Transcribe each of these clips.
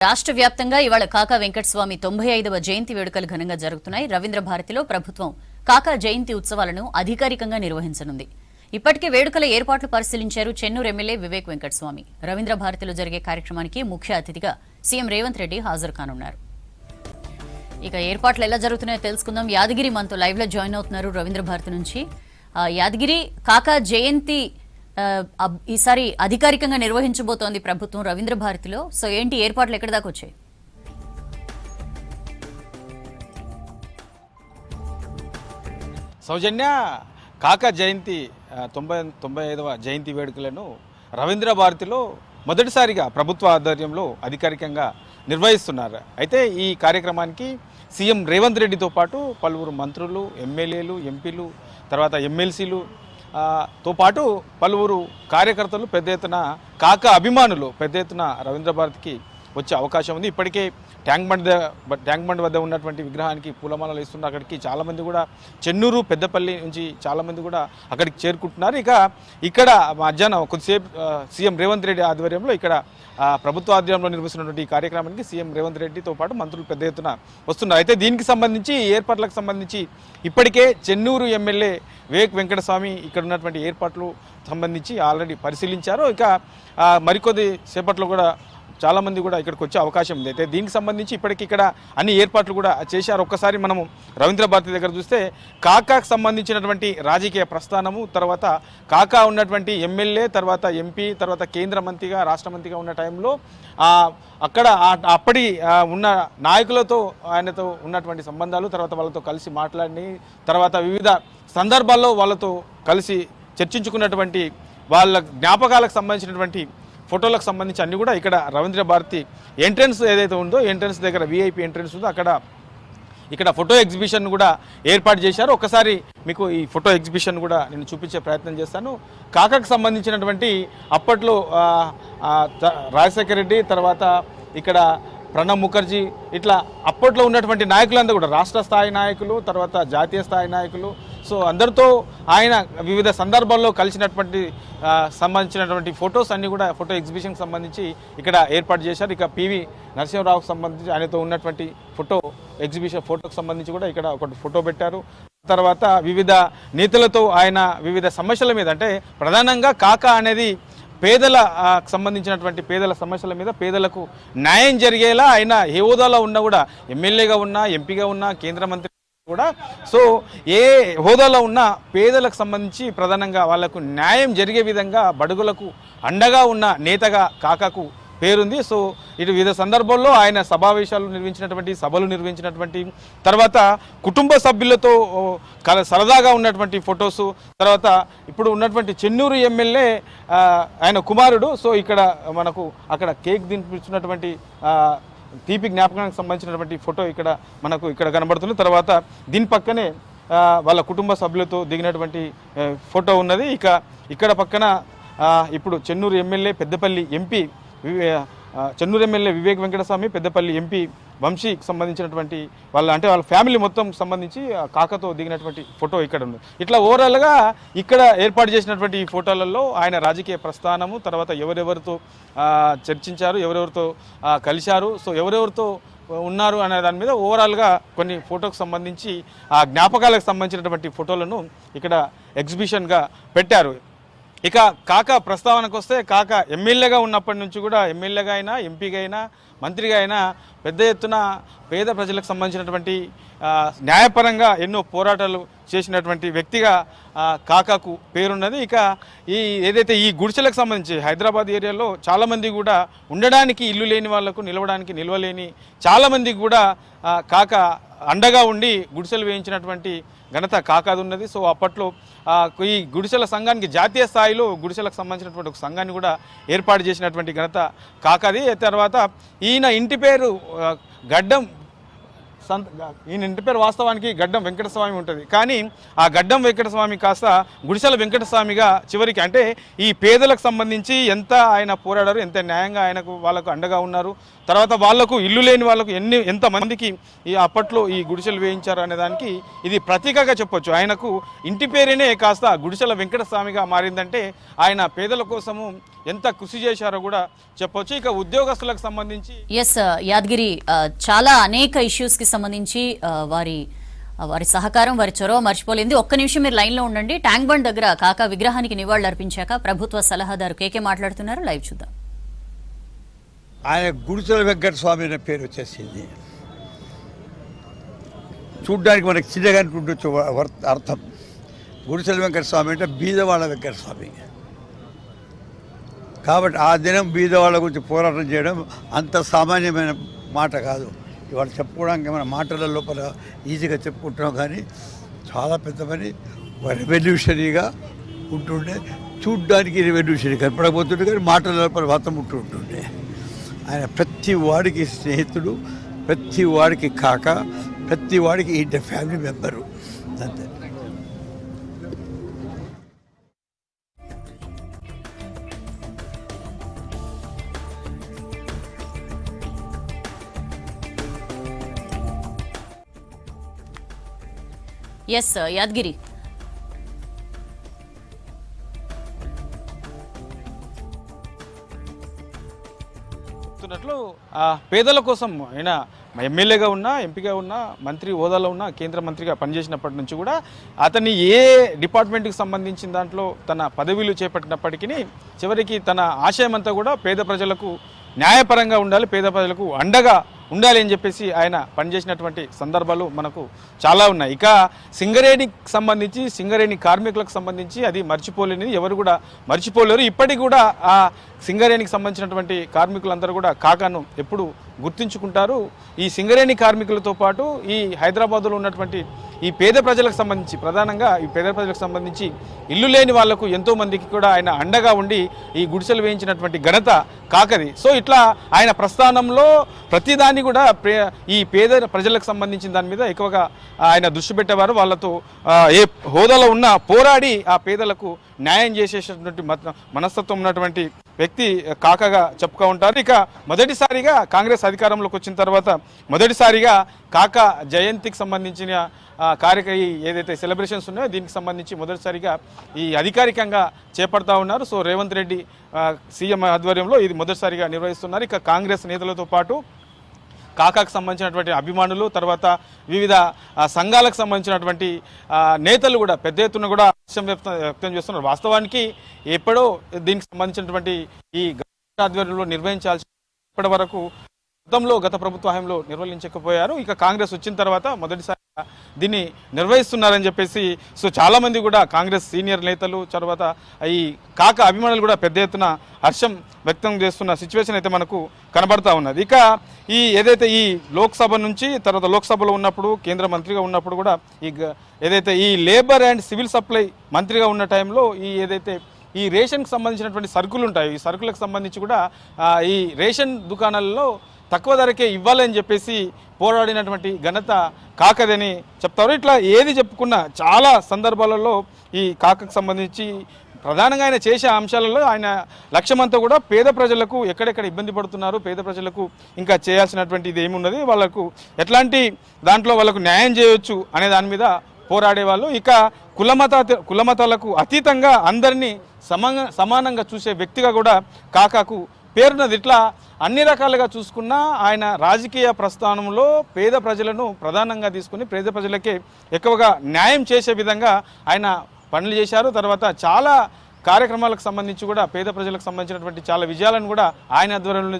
రాష్ట్ర వ్యాప్తంగా ఇవాళ కాకా వెంకటస్వామి తొంభై ఐదవ జయంతి వేడుకలు ఘనంగా జరుగుతున్నాయి. రవీంద్ర భారతిలో ప్రభుత్వం కాకా జయంతి ఉత్సవాలను అధికారికంగా నిర్వహించనుంది. ఇప్పటికే వేడుకల ఏర్పాట్లు పరిశీలించారు చెన్నూరు ఎమ్మెల్యే వివేక్ వెంకటస్వామి. రవీంద్ర భారతిలో జరిగే కార్యక్రమానికి ముఖ్య అతిథిగా సీఎం రేవంత్ రెడ్డి హాజరు కానున్నారు. ఇక ఏర్పాట్లు ఎలా జరుగుతున్నాయో తెలుసుకుందాం. యాదగిరి మనతో లైవ్లో జాయిన్ అవుతున్నారు రవీంద్ర భారతి నుంచి. ఆ, యాదగిరి కాకా జయంతి ఈసారి అధికారికంగా నిర్వహించబోతోంది ప్రభుత్వం రవీంద్ర భారతిలో. సో ఏంటి ఏర్పాట్లు ఎక్కడి దాకా వచ్చాయి? సౌజన్య కాక జయంతి తొంభై తొంభై ఐదవ జయంతి వేడుకలను రవీంద్ర భారతిలో మొదటిసారిగా ప్రభుత్వ ఆధ్వర్యంలో అధికారికంగా నిర్వహిస్తున్నారు. అయితే ఈ కార్యక్రమానికి సీఎం రేవంత్ రెడ్డితో పాటు పలువురు మంత్రులు ఎమ్మెల్యేలు ఎంపీలు తర్వాత ఎమ్మెల్సీలు తో పాటు పలువురు కార్యకర్తలు పెద్ద ఎత్తున కాక అభిమానులు పెద్ద ఎత్తున రవీంద్ర భారతికి వచ్చే అవకాశం ఉంది. ఇప్పటికే ట్యాంక్ బండ్ ద- ట్యాంక్ బండ్ వద్ద ఉన్నటువంటి విగ్రహానికి పూలమాలలు ఇస్తున్న అక్కడికి చాలామంది కూడా చెన్నూరు పెద్దపల్లి నుంచి చాలామంది కూడా అక్కడికి చేరుకుంటున్నారు. ఇక ఇక్కడ మధ్యాహ్నం కొద్దిసేపు సీఎం రేవంత్ రెడ్డి ఆధ్వర్యంలో ఇక్కడ ప్రభుత్వ ఆధ్వర్యంలో నిర్వహిస్తున్నటువంటి ఈ కార్యక్రమానికి సీఎం రేవంత్ రెడ్డితో పాటు మంత్రులు పెద్ద ఎత్తున వస్తున్నారు. అయితే దీనికి సంబంధించి ఏర్పాట్లకు సంబంధించి ఇప్పటికే చెన్నూరు ఎమ్మెల్యే వివేక్ వెంకటస్వామి ఇక్కడ ఉన్నటువంటి ఏర్పాట్లు సంబంధించి ఆల్రెడీ పరిశీలించారు. ఇక మరికొద్ది సేపట్లో కూడా చాలామంది కూడా ఇక్కడికి వచ్చే అవకాశం ఉంది. అయితే దీనికి సంబంధించి ఇప్పటికి ఇక్కడ అన్ని ఏర్పాట్లు కూడా చేశారు. ఒక్కసారి మనము రవీంద్ర భారతి దగ్గర చూస్తే కాకాకు సంబంధించినటువంటి రాజకీయ ప్రస్థానము తర్వాత కాకా ఉన్నటువంటి ఎమ్మెల్యే తర్వాత ఎంపీ తర్వాత కేంద్ర మంత్రిగా రాష్ట్ర మంత్రిగా ఉన్న టైంలో అక్కడ అప్పటి ఉన్న నాయకులతో ఆయనతో ఉన్నటువంటి సంబంధాలు తర్వాత వాళ్ళతో కలిసి మాట్లాడి తర్వాత వివిధ సందర్భాల్లో వాళ్ళతో కలిసి చర్చించుకున్నటువంటి వాళ్ళ జ్ఞాపకాలకు సంబంధించినటువంటి ఫోటోలకు సంబంధించి అన్ని కూడా ఇక్కడ రవీంద్ర భారతి ఎంట్రన్స్ ఏదైతే ఉందో ఎంట్రన్స్ దగ్గర వీఐపీ ఎంట్రన్స్ ఉందో అక్కడ ఇక్కడ ఫోటో ఎగ్జిబిషన్ కూడా ఏర్పాటు చేశారు. ఒకసారి మీకు ఈ ఫోటో ఎగ్జిబిషన్ కూడా నేను చూపించే ప్రయత్నం చేస్తాను. కాకాకు సంబంధించినటువంటి అప్పట్లో రాజశేఖర రెడ్డి తర్వాత ఇక్కడ ప్రణబ్ ముఖర్జీ ఇట్లా అప్పట్లో ఉన్నటువంటి నాయకులందరూ కూడా రాష్ట్ర స్థాయి నాయకులు తర్వాత జాతీయ స్థాయి నాయకులు. సో అందరితో ఆయన వివిధ సందర్భాల్లో కలిసినటువంటి సంబంధించినటువంటి ఫొటోస్ అన్నీ కూడా ఫోటో ఎగ్జిబిషన్కి సంబంధించి ఇక్కడ ఏర్పాటు చేశారు. ఇక పివి నరసింహరావుకు సంబంధించి ఆయనతో ఉన్నటువంటి ఫోటో ఎగ్జిబిషన్ ఫోటోకి సంబంధించి కూడా ఇక్కడ ఒకటి ఫోటో పెట్టారు. తర్వాత వివిధ నేతలతో ఆయన వివిధ సమస్యల మీద అంటే ప్రధానంగా కాకా అనేది పేదల సంబంధించినటువంటి పేదల సమస్యల మీద పేదలకు న్యాయం జరిగేలా ఆయన ఏ హోదాలో ఉన్నా కూడా ఎమ్మెల్యేగా ఉన్నా ఎంపీగా ఉన్నా కేంద్ర మంత్రి కూడా సో ఏ హోదాలో ఉన్న పేదలకు సంబంధించి ప్రధానంగా వాళ్ళకు న్యాయం జరిగే విధంగా బడుగులకు అండగా ఉన్న నేతగా కాకకు పేరుంది. సో ఇటు వివిధ సందర్భాల్లో ఆయన సమావేశాలు నిర్వహించినటువంటి సభలు నిర్వహించినటువంటి తర్వాత కుటుంబ సభ్యులతో కల సరదాగా ఉన్నటువంటి ఫొటోస్ తర్వాత ఇప్పుడు ఉన్నటువంటి చెన్నూరు ఎమ్మెల్యే ఆయన కుమారుడు. సో ఇక్కడ మనకు అక్కడ కేక్ తినిపిస్తున్నటువంటి తీపి జ్ఞాపకానికి సంబంధించినటువంటి ఫోటో ఇక్కడ మనకు ఇక్కడ కనబడుతుంది. తర్వాత దీని పక్కనే వాళ్ళ కుటుంబ సభ్యులతో దిగినటువంటి ఫోటో ఉన్నది. ఇక ఇక్కడ పక్కన ఇప్పుడు Chennur MLA Peddapalli MP Chennur MLA Vivek Venkataswamy Peddapalli MP వంశీకి సంబంధించినటువంటి వాళ్ళ అంటే వాళ్ళ ఫ్యామిలీ మొత్తం సంబంధించి ఆ కాకతో దిగినటువంటి ఫోటో ఇక్కడ ఉంది. ఇట్లా ఓవరాల్గా ఇక్కడ ఏర్పాటు చేసినటువంటి ఈ ఫోటోలలో ఆయన రాజకీయ ప్రస్థానము తర్వాత ఎవరెవరితో చర్చించారు ఎవరెవరితో కలిశారు సో ఎవరెవరితో ఉన్నారు అనే దాని మీద ఓవరాల్గా కొన్ని ఫోటోకు సంబంధించి ఆ జ్ఞాపకాలకు సంబంధించినటువంటి ఫోటోలను ఇక్కడ ఎగ్జిబిషన్గా పెట్టారు. ఇక కాక ప్రస్తావనకు వస్తే కాక ఎమ్మెల్యేగా ఉన్నప్పటి నుంచి కూడా ఎమ్మెల్యేగా అయినా ఎంపీగా అయినా మంత్రిగా అయినా పెద్ద ఎత్తున పేద ప్రజలకు సంబంధించినటువంటి న్యాయపరంగా ఎన్నో పోరాటాలు చేసినటువంటి వ్యక్తిగా కాకాకు పేరున్నది. ఇక ఈ ఏదైతే ఈ గుడిసెలకు సంబంధించి హైదరాబాద్ ఏరియాలో చాలామంది కూడా ఉండడానికి ఇల్లు లేని వాళ్ళకు నిలవడానికి నిలవలేని చాలామంది కూడా కాక అండగా ఉండి గుడిసెలు వేయించినటువంటి ఘనత కాకాది ఉన్నది సో అప్పట్లో ఈ గుడిసెల సంఘానికి జాతీయ స్థాయిలో గుడిసెలకు సంబంధించినటువంటి ఒక సంఘాన్ని కూడా ఏర్పాటు చేసినటువంటి ఘనత కాకాది. తర్వాత ఈ ఈయన ఇంటి పేరు గడ్డం సంత ఈయన ఇంటి పేరు వాస్తవానికి గడ్డం వెంకటస్వామి ఉంటుంది. కానీ ఆ గడ్డం వెంకటస్వామి కాస్త గుడిసెల వెంకటస్వామిగా చివరికి అంటే ఈ పేదలకు సంబంధించి ఎంత ఆయన పోరాడారు ఎంత న్యాయంగా ఆయనకు వాళ్ళకు అండగా ఉన్నారు తర్వాత వాళ్ళకు ఇల్లు లేని వాళ్ళకు ఎన్ని ఎంత మందికి ఈ అప్పట్లో ఈ గుడిసెలు వేయించారు అనే దానికి ఇది ప్రతీకగా చెప్పొచ్చు. ఆయనకు ఇంటి పేరేనే కాస్త గుడిసెల వెంకటస్వామిగా మారిందంటే ఆయన పేదల కోసము ఎంత కృషి చేశారో కూడా చెప్పొచ్చు. ఇక ఉద్యోగస్తులకు సంబంధించి ఎస్ యాదగిరి చాలా అనేక ఇష్యూస్కి సంబంధించి వారి వారి సహకారం వారి చొరవ మర్చిపోలేదు. ఒక్క నిమిషం మీరు లైన్లో ఉండండి. ట్యాంక్ బండ్ దగ్గర కాకా విగ్రహానికి నివాళులు అర్పించాక ప్రభుత్వ సలహాదారు కేకే మాట్లాడుతున్నారు. లైవ్ చూద్దాం. ఆయన గుడిసెల వెంకట స్వామి అనే పేరు వచ్చేసింది. చూడ్డానికి మనకి చిన్నగా ఉండొచ్చు అర్థం. గుడిసెల వెంకట స్వామి అంటే బీదవాళ్ళ వెంకట స్వామి కాబట్టి ఆ దినం బీదవాళ్ళ గురించి పోరాటం చేయడం అంత సామాన్యమైన మాట కాదు. ఇవాళ చెప్పుకోవడానికి మన మాటల లోపల ఈజీగా చెప్పుకుంటున్నాం కానీ చాలా పెద్ద పని. రెవల్యూషనరీగా ఉంటుండే. చూడ్డానికి రెవల్యూషనరీ కనపడకపోతుండే కానీ మాటల లోపల మాత్రం ఉంటుంటుండే. ఆయన ప్రతి వాడికి స్నేహితుడు ప్రతి వాడికి కాక ప్రతి వాడికి ఇంటి ఫ్యామిలీ మెంబరు. అంతే. ఎస్ యాదగిరి చెప్తున్నట్లు పేదల కోసం ఆయన ఎమ్మెల్యేగా ఉన్నా ఎంపీగా ఉన్నా మంత్రి హోదాలో ఉన్నా కేంద్ర మంత్రిగా పనిచేసినప్పటి నుంచి కూడా అతన్ని ఏ డిపార్ట్మెంట్కి సంబంధించిన దాంట్లో తన పదవిలు చేపట్టినప్పటికీ చివరికి తన ఆశయం అంతా కూడా పేద ప్రజలకు న్యాయపరంగా ఉండాలి పేద ప్రజలకు అండగా ఉండాలి అని చెప్పేసి ఆయన పనిచేసినటువంటి సందర్భాలు మనకు చాలా ఉన్నాయి. ఇక సింగరేణికి సంబంధించి సింగరేణి కార్మికులకు సంబంధించి అది మర్చిపోలేనిది. ఎవరు కూడా మర్చిపోలేరు. ఇప్పటికి కూడా ఆ సింగరేణికి సంబంధించినటువంటి కార్మికులందరూ కూడా కాకాను ఎప్పుడు గుర్తించుకుంటారు. ఈ సింగరేణి కార్మికులతో పాటు ఈ హైదరాబాద్లో ఉన్నటువంటి ఈ పేద ప్రజలకు సంబంధించి ప్రధానంగా ఈ పేద ప్రజలకు సంబంధించి ఇల్లు లేని వాళ్ళకు ఎంతో మందికి కూడా ఆయన అండగా ఉండి ఈ గుడిసెలు వేయించినటువంటి ఘనత కాకది. సో ఇట్లా ఆయన ప్రస్థానంలో ప్రతిదాన్ని కూడా ప్రే- ఈ పేద ప్రజలకు సంబంధించిన దాని మీద ఎక్కువగా ఆయన దృష్టి పెట్టేవారు. వాళ్ళతో ఏ హోదాలో ఉన్న పోరాడి ఆ పేదలకు న్యాయం చేసేటటువంటి మత- మనస్తత్వం ఉన్నటువంటి వ్యక్తి కాకగా చెప్పుకో ఉంటారు. ఇక మొదటిసారిగా కాంగ్రెస్ అధికారంలోకి వచ్చిన తర్వాత మొదటిసారిగా కాక జయంతికి సంబంధించిన కార్యక్రమ ఏదైతే సెలబ్రేషన్స్ ఉన్నాయో దీనికి సంబంధించి మొదటిసారిగా ఈ అధికారికంగా చేపడతా ఉన్నారు. సో రేవంత్ రెడ్డి సీఎం ఆధ్వర్యంలో ఇది మొదటిసారిగా నిర్వహిస్తున్నారు. ఇక కాంగ్రెస్ నేతలతో పాటు కాకాకు సంబంధించినటువంటి అభిమానులు తర్వాత వివిధ సంఘాలకు సంబంధించినటువంటి నేతలు కూడా పెద్ద ఎత్తున కూడా హర్షం వ్యక్తం వ్యక్తం చేస్తున్నారు. వాస్తవానికి ఎప్పుడో దీనికి సంబంధించినటువంటి ఈ ఆధ్వర్యంలో నిర్వహించాల్సి ఇప్పటి వరకు గతంలో గత ప్రభుత్వ హయాంలో నిర్వహించకపోయారు. ఇక కాంగ్రెస్ వచ్చిన తర్వాత మొదటిసారి దీన్ని నిర్వహిస్తున్నారని చెప్పేసి సో చాలామంది కూడా కాంగ్రెస్ సీనియర్ నేతలు తర్వాత ఈ కాక అభిమానులు కూడా పెద్ద ఎత్తున హర్షం వ్యక్తం చేస్తున్న సిచ్యువేషన్ అయితే మనకు కనబడతా ఉన్నది. ఇక ఈ ఏదైతే ఈ లోక్సభ నుంచి తర్వాత లోక్సభలో ఉన్నప్పుడు కేంద్ర మంత్రిగా ఉన్నప్పుడు కూడా ఈ ఏదైతే ఈ లేబర్ అండ్ సివిల్ సప్లై మంత్రిగా ఉన్న టైంలో ఈ ఏదైతే ఈ రేషన్కి సంబంధించినటువంటి సరుకులు ఉంటాయి ఈ సరుకులకు సంబంధించి కూడా ఈ రేషన్ దుకాణాలలో తక్కువ ధరకే ఇవ్వాలని చెప్పేసి పోరాడినటువంటి ఘనత కాకదని చెప్తారు. ఇట్లా ఏది చెప్పుకున్నా చాలా సందర్భాలలో ఈ కాకకు సంబంధించి ప్రధానంగా ఆయన చేసే అంశాలలో ఆయన లక్ష్యమంతా కూడా పేద ప్రజలకు ఎక్కడెక్కడ ఇబ్బంది పడుతున్నారు పేద ప్రజలకు ఇంకా చేయాల్సినటువంటి ఇది ఏమున్నది వాళ్ళకు ఎట్లాంటి దాంట్లో వాళ్ళకు న్యాయం చేయొచ్చు అనే దాని మీద పోరాడేవాళ్ళు ఇక కులమత కులమతాలకు అతీతంగా అందరినీ సమాన సమానంగా చూసే వ్యక్తిగా కూడా కాకాకు పేరున్నది. ఇట్లా అన్ని రకాలుగా చూసుకున్నా ఆయన రాజకీయ ప్రస్థానంలో పేద ప్రజలను ప్రధానంగా తీసుకుని పేద ప్రజలకే ఎక్కువగా న్యాయం చేసే విధంగా ఆయన పనులు చేశారు. తర్వాత చాలా కార్యక్రమాలకు సంబంధించి కూడా పేద ప్రజలకు సంబంధించినటువంటి చాలా విజయాలను కూడా ఆయన ఆధ్వర్యంలో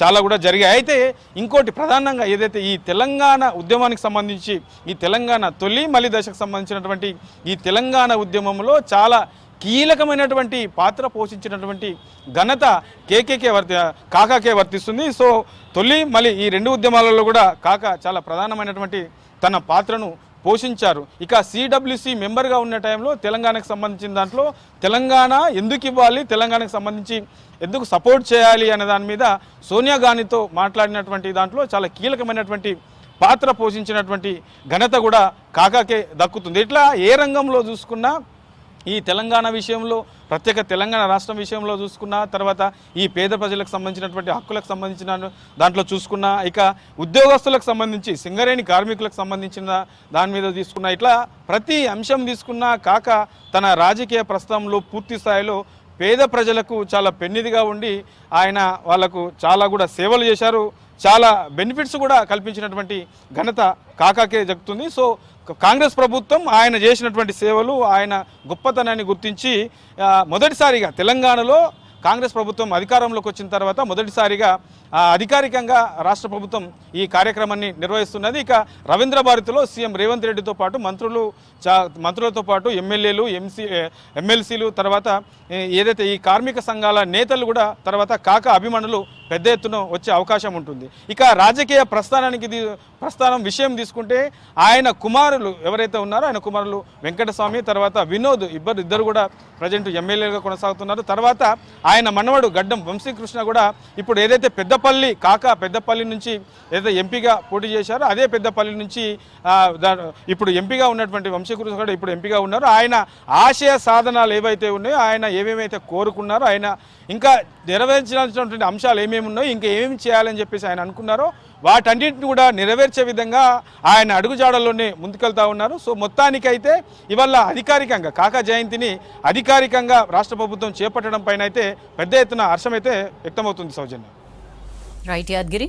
చాలా కూడా జరిగాయి. అయితే ఇంకోటి ప్రధానంగా ఏదైతే ఈ తెలంగాణ ఉద్యమానికి సంబంధించి ఈ తెలంగాణ తొలి మలి దశకు సంబంధించినటువంటి ఈ తెలంగాణ ఉద్యమంలో చాలా కీలకమైనటువంటి పాత్ర పోషించినటువంటి ఘనత కేకేకే వర్తి కాకాకే వర్తిస్తుంది. సో తొలి మళ్ళీ ఈ రెండు ఉద్యమాలలో కూడా కాక చాలా ప్రధానమైనటువంటి తన పాత్రను పోషించారు. ఇక సిడబ్ల్యూసి మెంబర్గా ఉన్న టైంలో తెలంగాణకు సంబంధించిన దాంట్లో తెలంగాణ ఎందుకు ఇవ్వాలి తెలంగాణకు సంబంధించి ఎందుకు సపోర్ట్ చేయాలి అనే దాని మీద సోనియా గాంధీతో మాట్లాడినటువంటి దాంట్లో చాలా కీలకమైనటువంటి పాత్ర పోషించినటువంటి ఘనత కూడా కాకాకే దక్కుతుంది. ఇట్లా ఏ రంగంలో చూసుకున్నా ఈ తెలంగాణ విషయంలో ప్రత్యేక తెలంగాణ రాష్ట్రం విషయంలో చూసుకున్నా తర్వాత ఈ పేద ప్రజలకు సంబంధించినటువంటి హక్కులకు సంబంధించిన దాంట్లో చూసుకున్నా ఇక ఉద్యోగస్తులకు సంబంధించి సింగరేణి కార్మికులకు సంబంధించిన దాని మీద తీసుకున్నా ఇట్లా ప్రతి అంశం తీసుకున్నా కాక తన రాజకీయ ప్రస్థానంలో పూర్తి స్థాయిలో పేద ప్రజలకు చాలా పెన్నిదిగా ఉండి ఆయన వాళ్ళకు చాలా కూడా సేవలు చేశారు. చాలా బెనిఫిట్స్ కూడా కల్పించినటువంటి ఘనత కాకాకే జరుగుతుంది. సో కాంగ్రెస్ ప్రభుత్వం ఆయన చేసినటువంటి సేవలు ఆయన గొప్పతనాన్ని గుర్తించి మొదటిసారిగా తెలంగాణలో కాంగ్రెస్ ప్రభుత్వం అధికారంలోకి వచ్చిన తర్వాత మొదటిసారిగా అధికారికంగా రాష్ట్ర ప్రభుత్వం ఈ కార్యక్రమాన్ని నిర్వహిస్తున్నది. ఇక రవీంద్ర భారతిలో సీఎం రేవంత్ రెడ్డితో పాటు మంత్రులు చా మంత్రులతో పాటు ఎమ్మెల్యేలు ఎంసీ ఎమ్మెల్సీలు తర్వాత ఏదైతే ఈ కార్మిక సంఘాల నేతలు కూడా తర్వాత కాక అభిమానులు పెద్ద ఎత్తున వచ్చే అవకాశం ఉంటుంది. ఇక రాజకీయ ప్రస్థానానికి ప్రస్థానం విషయం తీసుకుంటే ఆయన కుమారులు ఎవరైతే ఉన్నారో ఆయన కుమారులు వెంకటస్వామి తర్వాత వినోద్ ఇద్దరు ఇద్దరు కూడా ప్రజెంట్ ఎమ్మెల్యేలుగా కొనసాగుతున్నారు. తర్వాత ఆయన మనవడు గడ్డం వంశీకృష్ణ కూడా ఇప్పుడు ఏదైతే పెద్ద పెద్దపల్లి కాక పెద్దపల్లి నుంచి ఏదైతే ఎంపీగా పోటీ చేశారో అదే పెద్దపల్లి నుంచి దా- ఇప్పుడు ఎంపీగా ఉన్నటువంటి వంశీకృష్ణ కూడా ఇప్పుడు ఎంపీగా ఉన్నారు. ఆయన ఆశయ సాధనాలు ఏవైతే ఉన్నాయో ఆయన ఏమేమైతే కోరుకున్నారో ఆయన ఇంకా నెరవేర్చాల్సినటువంటి అంశాలు ఏమేమి ఉన్నాయో ఇంకా ఏమేమి చేయాలని చెప్పేసి ఆయన అనుకున్నారో వాటన్నింటిని కూడా నెరవేర్చే విధంగా ఆయన అడుగుజాడల్లోనే ముందుకెళ్తా ఉన్నారు. సో మొత్తానికైతే ఇవాళ అధికారికంగా కాకా జయంతిని అధికారికంగా రాష్ట్ర ప్రభుత్వం చేపట్టడం పైన అయితే పెద్ద ఎత్తున హర్షమైతే వ్యక్తమవుతుంది సౌజన్య. రైట్ యాద్గిరి.